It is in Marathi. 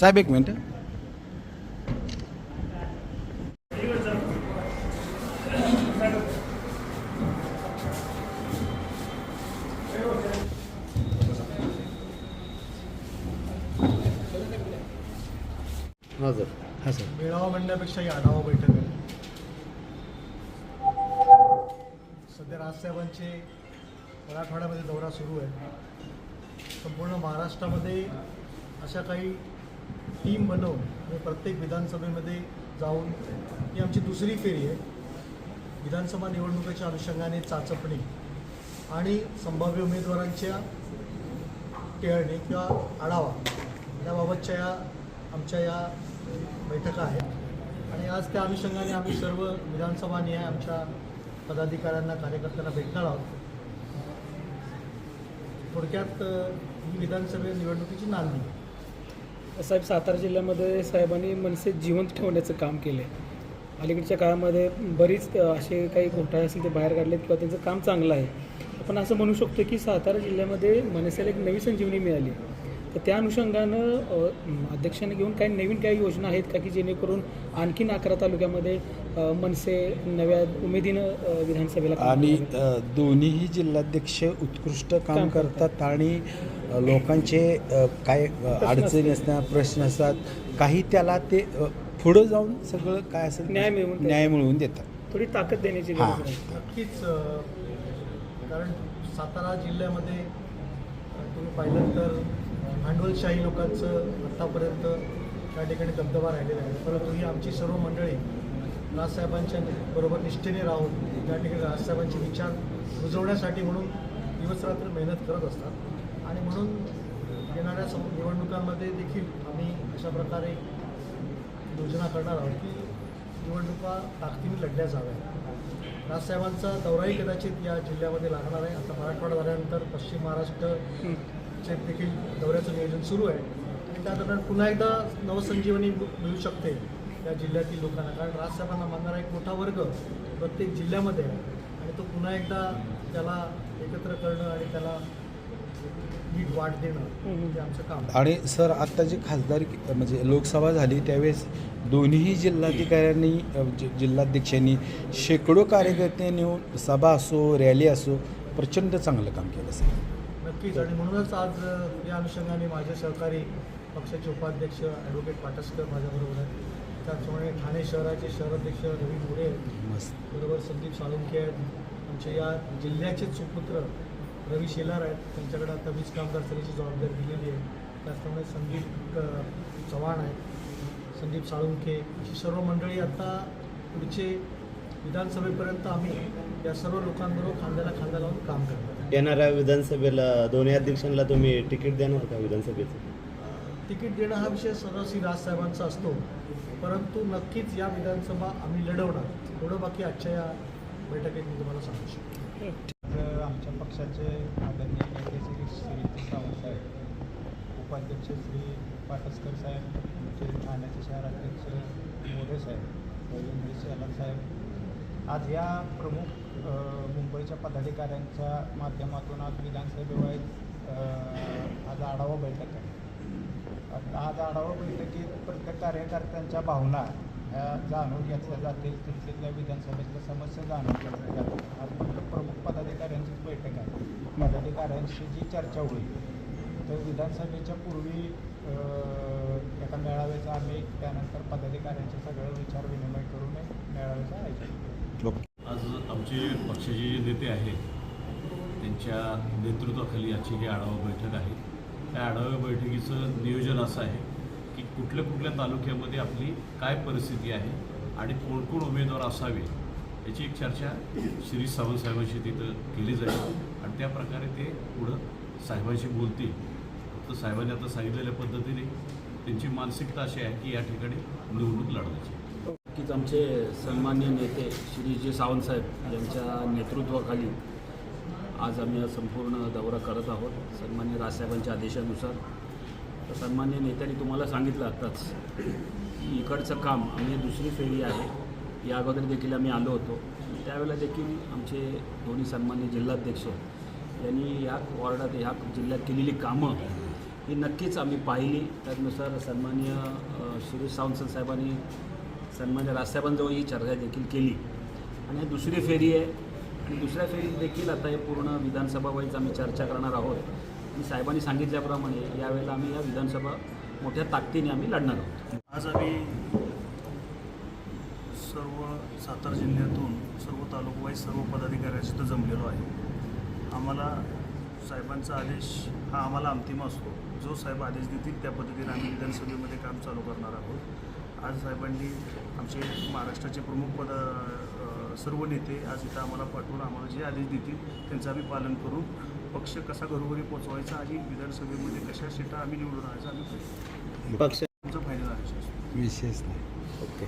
साहेब एक मिनटं. हां सर. हां सर. मेळावा म्हणण्यापेक्षा ही आढावा बैठक आहे. सध्या राजसाहेबांचे मराठवाड्यामध्ये दौरा सुरू आहे. संपूर्ण महाराष्ट्रामध्ये अशा काही टीम बनवून मी प्रत्येक विधानसभेमध्ये जाऊन ही आमची दुसरी फेरी आहे. विधानसभा निवडणुकीच्या अनुषंगाने चाचपणी आणि संभाव्य उमेदवारांच्या टेळणी किंवा आढावा याबाबतच्या या आमच्या या बैठका आहेत. आणि आज त्या अनुषंगाने आम्ही सर्व विधानसभा न्याय आमच्या पदाधिकाऱ्यांना कार्यकर्त्यांना भेटणार आहोत. थोडक्यात ही विधानसभा निवडणुकीची नांदी आहे. साहेब सातारा जिल्ह्यामध्ये साहेबांनी मनसे जिवंत ठेवण्याचं काम केलं आहे अलीकडच्या काळामध्ये बरीच असे काही घोटाळे असतील ते बाहेर काढलेत किंवा त्यांचं काम चांगलं आहे. आपण असं म्हणू शकतो की सातारा जिल्ह्यामध्ये मनसेला एक नवी संजीवनी मिळाली. तर त्या अनुषंगानं अध्यक्षांनी घेऊन काही नवीन काही योजना आहेत का की जेणेकरून आणखीन अकरा तालुक्यामध्ये मनसे नव्या उमेदीनं विधानसभेला आणि दोन्हीही जिल्हाध्यक्ष उत्कृष्ट काम करतात. आणि लोकांचे काय अडचणी असतात. प्रश्न असतात काही त्याला ते पुढं जाऊन सगळं काय असेल न्याय मिळवून. न्याय मिळवून देतात. थोडी ताकद देण्याची. गरज आहे. नक्कीच कारण सातारा जिल्ह्यामध्ये तुम्ही पाहिलं तर मुघलशाही लोकांचं आत्तापर्यंत त्या ठिकाणी दबदबा राहिलेला आहे. परंतु ही आमची सर्व मंडळी राजसाहेबांच्या बरोबर निष्ठेने राहून त्या ठिकाणी राजसाहेबांचे विचार रुजवण्यासाठी म्हणून दिवसरात्र मेहनत करत असतात. आणि म्हणून येणाऱ्या सम निवडणुकांमध्ये देखील आम्ही अशा प्रकारे योजना करणार आहोत की निवडणुका ताकदीने लढल्या जाव्यात. राजसाहेबांचा दौराही कदाचित या जिल्ह्यामध्ये लागणार आहे. आता मराठवाडा झाल्यानंतर पश्चिम महाराष्ट्र महाराष्ट्रचे देखील दौऱ्याचं नियोजन सुरू आहे. आणि त्या दरम्यान पुन्हा एकदा नवसंजीवनी मिळू मिळू शकते या जिल्ह्यातील लोकांना. कारण राजसाहेबांना मानणारा एक मोठा वर्ग प्रत्येक जिल्ह्यामध्ये आहे. आणि तो पुन्हा एकदा त्याला एकत्र करणं आणि त्याला नीट वाट देणं हे आमचं काम आहे. आणि सर आत्ता जी खासदार म्हणजे लोकसभा झाली त्यावेळेस दोन्हीही जिल्हाधिकाऱ्यांनी अ, जि- जिल्हाध्यक्षांनी शेकडो कार्यकर्त्यांनी सभा असो रॅली असो प्रचंड चांगलं काम केलं सर. नक्कीच आणि म्हणूनच आज या अनुषंगाने माझे सहकारी पक्षाचे उपाध्यक्ष ॲडव्होकेट पाटसकर माझ्याबरोबर आहेत. त्याचप्रमाणे ठाणे शहराचे शहराध्यक्ष रवी मोरे बरोबर संदीप साळुंखे आहेत. आमच्या या जिल्ह्याचे सुपुत्र रवी शेलार आहेत. त्यांच्याकडे आता वीज कामगार सेनेची जबाबदारी दिलेली आहे. त्याचप्रमाणे संदीप चव्हाण आहेत. संदीप साळुंखे अशी सर्व मंडळी आता पुढचे विधानसभेपर्यंत आम्ही या सर्व लोकांबरोबर खांद्याला खांदा लावून काम करणार येणाऱ्या विधानसभेला दोन्ही अध्यक्षांना तुम्ही तिकीट देणार का विधानसभेचं? तिकीट देणं हा विषय सर्वस्वी राजसाहेबांचा असतो. परंतु नक्कीच या विधानसभा आम्ही लढवणार. थोडं बाकी आजच्या या बैठकीत मी तुम्हाला सांगू शकतो. तर आमच्या पक्षाचे आदरणीय नेते श्री श्री सावंत साहेब उपाध्यक्ष श्री पाटसकर साहेब आमचे ठाण्याचे शहराध्यक्ष मोरे साहेब रवींद्र साहेब आज या प्रमुख मुंबईच्या पदाधिकाऱ्यांच्या माध्यमातून आज विधानसभेवर आज आढावा बैठक आहे. आता आज आढावा बैठकीत प्रत्येक कार्यकर्त्यांच्या भावना ह्या जाणून घेतल्या जातील. तिथल्या विधानसभेतल्या समस्या जाणून घेतल्या जातील. आज फक्त प्रमुख पदाधिकाऱ्यांचीच बैठक आहे. पदाधिकाऱ्यांशी जी चर्चा होईल तर विधानसभेच्या पूर्वी एका मेळाव्याचा आम्ही त्यानंतर पदाधिकाऱ्यांचे सगळं विचार विनिमय करून मेळाव्याचं आयोजन केलं. आज आमचे पक्षाचे जे नेते आहेत त्यांच्या नेतृत्वाखाली आजची ही आढावा बैठक आहे. त्या आढावा बैठकीचं नियोजन असं आहे की कुठल्या कुठल्या तालुक्यामध्ये आपली काय परिस्थिती आहे आणि कोण कोण उमेदवार असावे याची एक चर्चा श्री सावंतसाहेबांशी तिथं केली जाईल आणि त्या प्रकारे ते पुढं साहेबांशी बोलतील. तर साहेबांनी आता सांगितलेल्या पद्धतीने त्यांची मानसिकता अशी आहे की या ठिकाणी निवडणूक लढवायची. नक्कीच आमचे सन्मान्य नेते श्री सावंतसाहेब यांच्या नेतृत्वाखाली आज आम्ही हा संपूर्ण दौरा करत आहोत. सन्मान्य राजसाहेबांच्या आदेशानुसार. तर सन्मान्य नेत्यांनी तुम्हाला सांगितलं आत्ताच की इकडचं काम आम्ही दुसरी फेरी आहे. या अगोदर देखील आम्ही आलो होतो. त्यावेळेला देखील आमचे दोन्ही सन्मान्य जिल्हाध्यक्ष यांनी ह्या वॉर्डात ह्या जिल्ह्यात केलेली कामं ही नक्कीच आम्ही पाहिली. त्यानुसार सन्मान्य श्री सावंत साहेबांनी सन्मान्य राजसाहेबांजवळ ही चर्चा देखील केली. आणि ही दुसरी फेरी आहे. आणि दुसऱ्या फेरीत देखील आता हे पूर्ण विधानसभा वाईज आम्ही चर्चा करणार आहोत. आणि साहेबांनी सांगितल्याप्रमाणे यावेळेला आम्ही या विधानसभा मोठ्या ताकदीने आम्ही लढणार आहोत. आज आम्ही सर्व सातारा जिल्ह्यातून सर्व तालुकावाईज सर्व पदाधिकाऱ्यांशी तर जमलेलो आहे. आम्हाला साहेबांचा आदेश हा आम्हाला अंतिम असतो. जो साहेब आदेश देतील त्या पद्धतीने आम्ही विधानसभेमध्ये काम चालू करणार आहोत. आज साहेबांनी आमचे महाराष्ट्राचे प्रमुख पद सर्व नेते आज इथं आम्हाला पाठवून आम्हाला जे आदेश देतील त्यांचं आम्ही पालन करून पक्ष कसा घरोघरी पोचवायचा आणि विधानसभेमध्ये कशा सीटा आम्ही निवडून आणायचा आम्ही पक्ष तुमचं फायनल आहे. विशेष नाही. ओके.